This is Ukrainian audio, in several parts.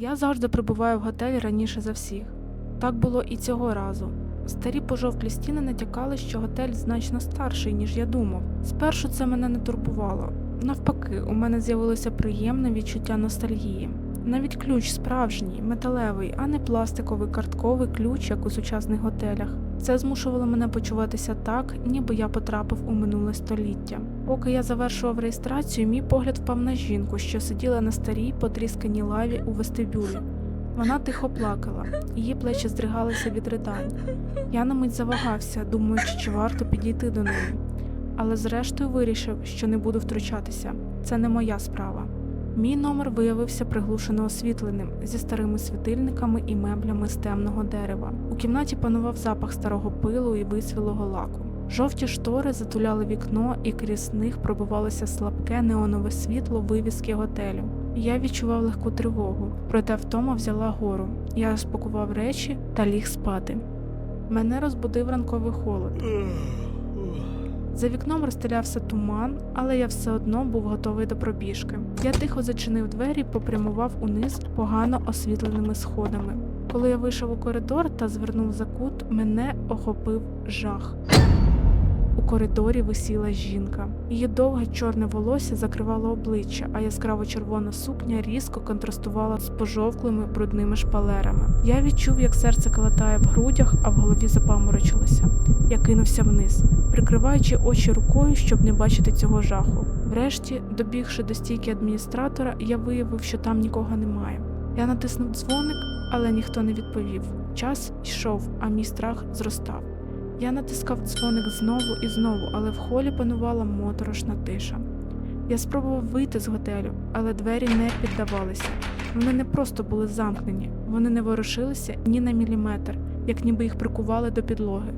Я завжди прибуваю в готелі раніше за всіх. Так було і цього разу. Старі пожовклі стіни натякали, що готель значно старший, ніж я думав. Спершу це мене не турбувало. Навпаки, у мене з'явилося приємне відчуття ностальгії. Навіть ключ справжній, металевий, а не пластиковий картковий ключ, як у сучасних готелях. Це змушувало мене почуватися так, ніби я потрапив у минуле століття. Поки я завершував реєстрацію, мій погляд впав на жінку, що сиділа на старій потрісканій лаві у вестибюлі. Вона тихо плакала, її плечі здригалися від ридань. Я на мить завагався, думаючи, чи варто підійти до неї. Але зрештою вирішив, що не буду втручатися. Це не моя справа. Мій номер виявився приглушено освітленим зі старими світильниками і меблями з темного дерева. У кімнаті панував запах старого пилу і висвілого лаку. Жовті штори затуляли вікно, і крізь них пробивалося слабке неонове світло вивіски готелю. Я відчував легку тривогу, проте втома взяла гору. Я розпакував речі та ліг спати. Мене розбудив ранковий холод. За вікном розстелявся туман, але я все одно був готовий до пробіжки. Я тихо зачинив двері і попрямував униз погано освітленими сходами. Коли я вийшов у коридор та звернув за кут, мене охопив жах. У коридорі висіла жінка. Її довге чорне волосся закривало обличчя, а яскраво червона сукня різко контрастувала з пожовклими брудними шпалерами. Я відчув, як серце калатає в грудях, а в голові запаморочилося. Я кинувся вниз, прикриваючи очі рукою, щоб не бачити цього жаху. Врешті, добігши до стійки адміністратора, я виявив, що там нікого немає. Я натиснув дзвоник, але ніхто не відповів. Час йшов, а мій страх зростав. Я натискав дзвоник знову і знову, але в холі панувала моторошна тиша. Я спробував вийти з готелю, але двері не піддавалися. Вони не просто були замкнені, вони не ворушилися ні на міліметр, як ніби їх прикували до підлоги.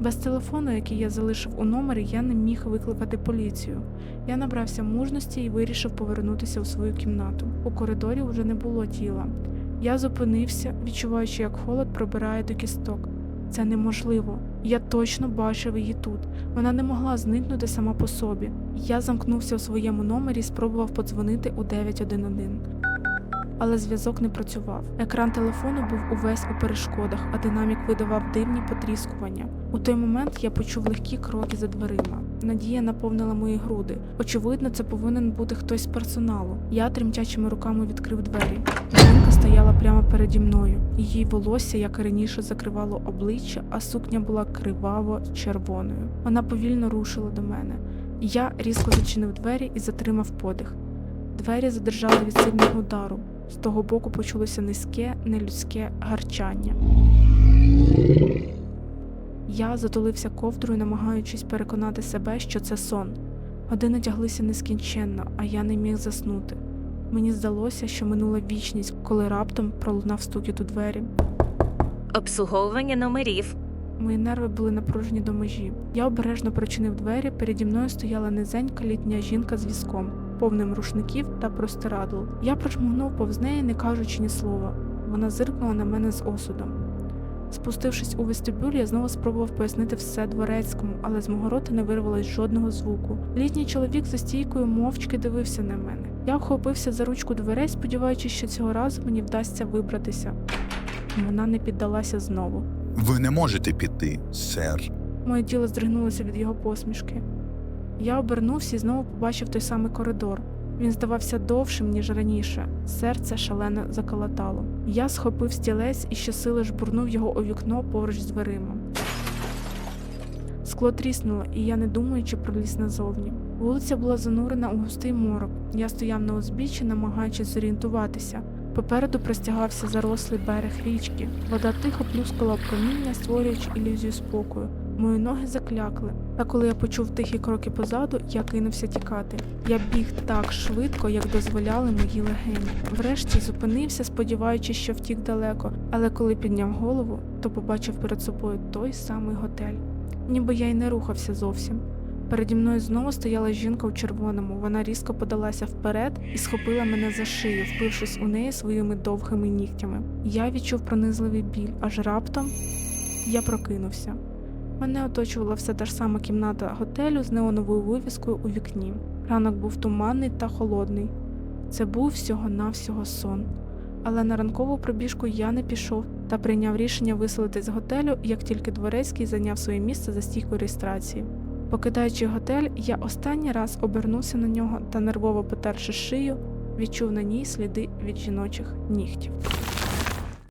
Без телефону, який я залишив у номері, я не міг викликати поліцію. Я набрався мужності і вирішив повернутися у свою кімнату. У коридорі вже не було тіла. Я зупинився, відчуваючи, як холод пробирає до кісток. Це неможливо. Я точно бачив її тут. Вона не могла зникнути сама по собі. Я замкнувся у своєму номері і спробував подзвонити у 911. Але зв'язок не працював. Екран телефону був увесь у перешкодах, а динамік видавав дивні потріскування. У той момент я почув легкі кроки за дверима. Надія наповнила мої груди. Очевидно, це повинен бути хтось з персоналу. Я тремтячими руками відкрив двері. Стояла прямо переді мною. Її волосся, як і раніше, закривало обличчя, а сукня була криваво-червоною. Вона повільно рушила до мене. Я різко зачинив двері і затримав подих. Двері задержали від сильного удару. З того боку почулося низьке, нелюдське гарчання. Я затулився ковдрою, намагаючись переконати себе, що це сон. Години тяглися нескінченно, а я не міг заснути. Мені здалося, що минула вічність, коли раптом пролунав стукіт у двері. Обслуговування номерів. Мої нерви були напружені до межі. Я обережно прочинив двері. Переді мною стояла низенька літня жінка з візком, повним рушників та простирадл. Я прошмигнув повз неї, не кажучи ні слова. Вона зиркнула на мене з осудом. Спустившись у вестибюль, я знову спробував пояснити все дворецькому, але з мого рота не вирвалось жодного звуку. Літній чоловік за стійкою мовчки дивився на мене. Я вхопився за ручку дверей, сподіваючись, що цього разу мені вдасться вибратися. Вона не піддалася знову. Ви не можете піти, сер. Моє тіло здригнулося від його посмішки. Я обернувся і знову побачив той самий коридор. Він здавався довшим, ніж раніше. Серце шалено заколотало. Я схопив стілець і щосили жбурнув його у вікно поруч з дверима. Скло тріснуло, і я, не думаючи, проліз назовні. Вулиця була занурена у густий морок. Я стояв на узбіччі, намагаючись зорієнтуватися. Попереду простягався зарослий берег річки. Вода тихо плюскала об каміння, створюючи ілюзію спокою. Мої ноги заклякли, та коли я почув тихі кроки позаду, я кинувся тікати. Я біг так швидко, як дозволяли мої легені. Врешті зупинився, сподіваючись, що втік далеко, але коли підняв голову, то побачив перед собою той самий готель. Ніби я й не рухався зовсім. Переді мною знову стояла жінка у червоному. Вона різко подалася вперед і схопила мене за шию, впившись у неї своїми довгими нігтями. Я відчув пронизливий біль, аж раптом я прокинувся. Мене оточувала все та ж сама кімната готелю з неоновою вивіскою у вікні. Ранок був туманний та холодний. Це був всього-навсього сон. але на ранкову пробіжку я не пішов та прийняв рішення виселитись з готелю, як тільки дворецький зайняв своє місце за стійкою реєстрації. Покидаючи готель, я останній раз обернувся на нього та нервово потерши шию, відчув на ній сліди від жіночих нігтів.